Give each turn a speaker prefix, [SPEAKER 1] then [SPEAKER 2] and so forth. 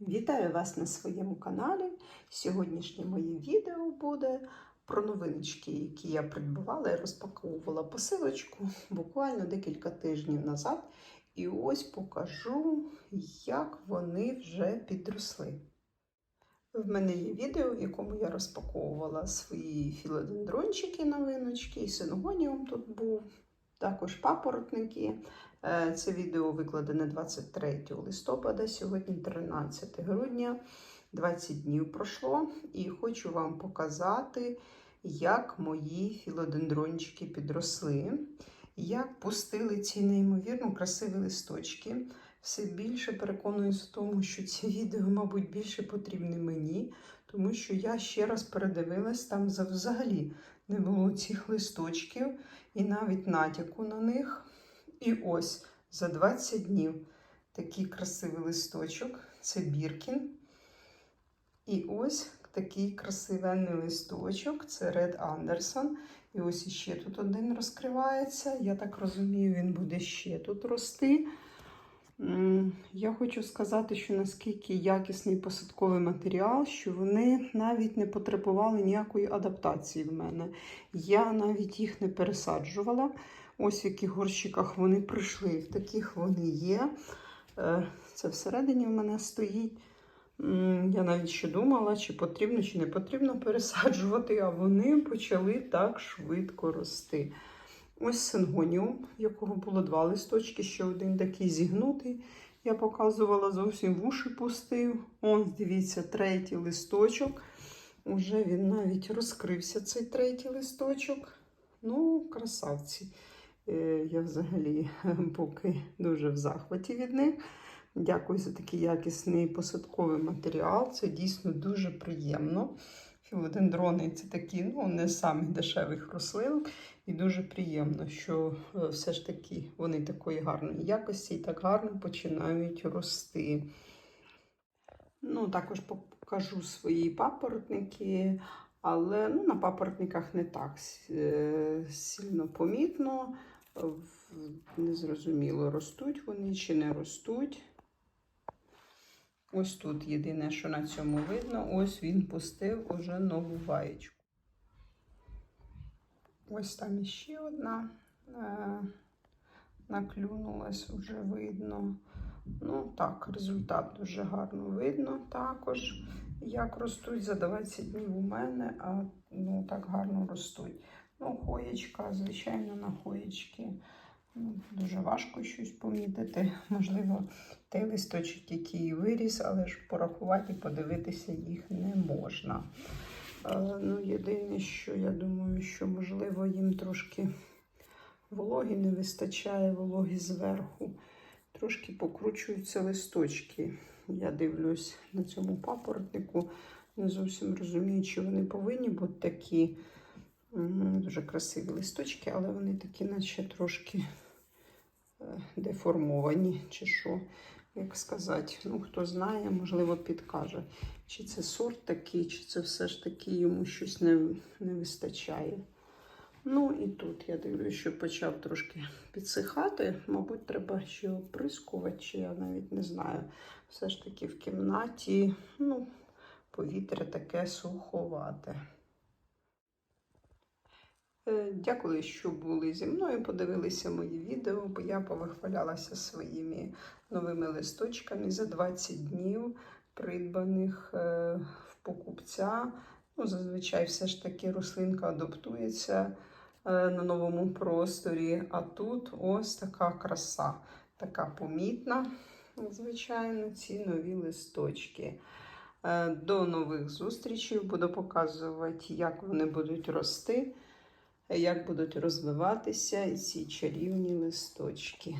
[SPEAKER 1] Вітаю вас на своєму каналі. Сьогоднішнє моє відео буде про новиночки, які я придбувала і розпаковувала посилочку буквально декілька тижнів назад. І ось покажу, як вони вже підросли. В мене є відео, в якому я розпаковувала свої філодендрончики новиночки, і сингоніум тут був, також папоротники. Е, Це відео викладене 23 листопада, сьогодні 13 грудня, 20 днів пройшло, і хочу вам показати, як мої філодендрончики підросли, як пустили ці неймовірно красиві листочки. Все більше переконуюсь в тому, що ці відео, мабуть, більше потрібні мені, тому що я ще раз передивилась, там взагалі не було цих листочків і навіть натяку на них. І ось за 20 днів такий красивий листочок це Біркін. І ось такий красивенний листочок це Ред Андерсон. І ось іще тут один розкривається. Я так розумію, він буде ще тут рости. Я хочу сказати, що наскільки якісний посадковий матеріал, що вони навіть не потребували ніякої адаптації в мене. Я навіть їх не пересаджувала. Ось в яких горщиках вони прийшли, в таких вони є. Це всередині в мене стоїть. Я навіть ще думала, чи потрібно, чи не потрібно пересаджувати, а вони почали так швидко рости. Ось сингоніум, якого було два листочки, ще один такий зігнутий. Я показувала, зовсім вуші пустив. Ось, дивіться, третій листочок. Уже він навіть розкрився, цей третій листочок. Ну, красавці. Я взагалі поки дуже в захваті від них. Дякую за такий якісний посадковий матеріал. Це дійсно дуже приємно. Філодендрони це такі, ну, не з самих дешевих рослин. І дуже приємно, що все ж таки вони такої гарної якості і так гарно починають рости. Ну, Також покажу свої папоротники, але ну, на папоротниках не так сильно помітно. Незрозуміло, ростуть вони чи не ростуть. Ось тут єдине, що на цьому видно, ось він пустив уже нову ваєчку. Ось там іще одна е, наклюнулась, вже видно. Ну, так, результат дуже гарно видно також, як ростуть за 20 днів у мене, а ну, так гарно ростуть. Ну, хоєчка, звичайно, на хоєчки. Дуже важко щось помітити. Можливо, той листочок, який виріс, але ж порахувати, і подивитися їх не можна. Ну, Єдине, що я думаю, що, можливо, їм трошки вологи не вистачає, вологи зверху. Трошки покручуються листочки. Я дивлюсь на цьому папоротнику, не зовсім розумію, чи вони повинні бути такі дуже красиві листочки, але вони такі, наче трошки деформовані, чи що, як сказати. Ну, хто знає, можливо, підкаже, чи це сорт такий, чи це все ж таки йому щось не, не вистачає. Ну і тут я дивлюся, що почав трошки підсихати. Мабуть, треба ще оприскувати, чи я навіть не знаю. Все ж таки в кімнаті ну, повітря таке суховате. Дякую, що були зі мною. Подивилися мої відео, бо я повихвалялася своїми новими листочками за 20 днів, придбаних в покупця. Ну, Зазвичай все ж таки рослинка адаптується на новому просторі. А тут ось така краса, така помітна, звичайно, ці нові листочки. До нових зустрічей буду показувати, як вони будуть рости як будуть розвиватися ці чарівні листочки.